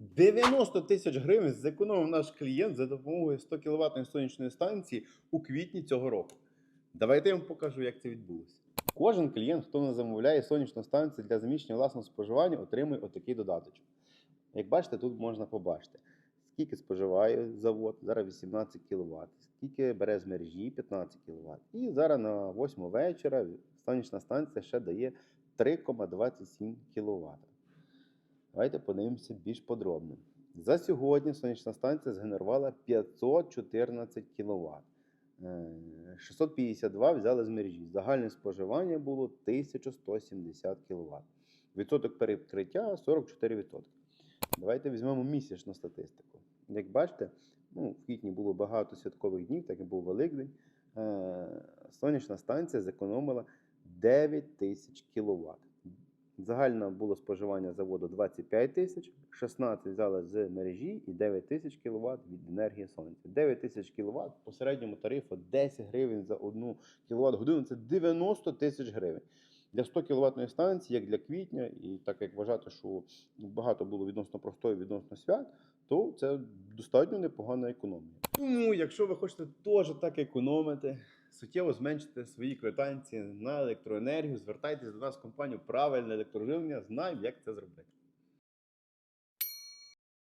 90 тисяч гривень зекономив наш клієнт за допомогою 100 кВт сонячної станції у квітні цього року. Давайте я вам покажу, як це відбулося. Кожен клієнт, хто не замовляє сонячну станцію для заміщення власного споживання, отримує отакий додаточок. Як бачите, тут можна побачити, скільки споживає завод, зараз 18 кВт, скільки бере з мережі 15 кВт. І зараз на 8 вечора сонячна станція ще дає 3,27 кВт. Давайте подивимося більш подробно. За сьогодні сонячна станція згенерувала 514 кВт. 652 взяли з мережі. Загальне споживання було 1170 кВт. Відсоток перекриття 44%. Давайте візьмемо місячну статистику. Як бачите, ну, в квітні було багато святкових днів, так і був Великдень. Е, Сонячна станція зекономила 9 тисяч кВт. Загальне було споживання заводу 25 тисяч, 16 взяли з мережі і 9 тисяч кВт від енергії сонця. 9 тисяч кВт по середньому тарифу 10 гривень за одну кВт годину це 90 тисяч гривень. Для 100 кВт станції, як для квітня, і так як вважати, що багато було відносно простої, відносно свят, то це достатньо непогана економія. Тому, якщо ви хочете теж так економити, суттєво зменшити свої квитанції на електроенергію, звертайтеся до нас в компанію Правильне електроживлення, знаємо, як це зробити.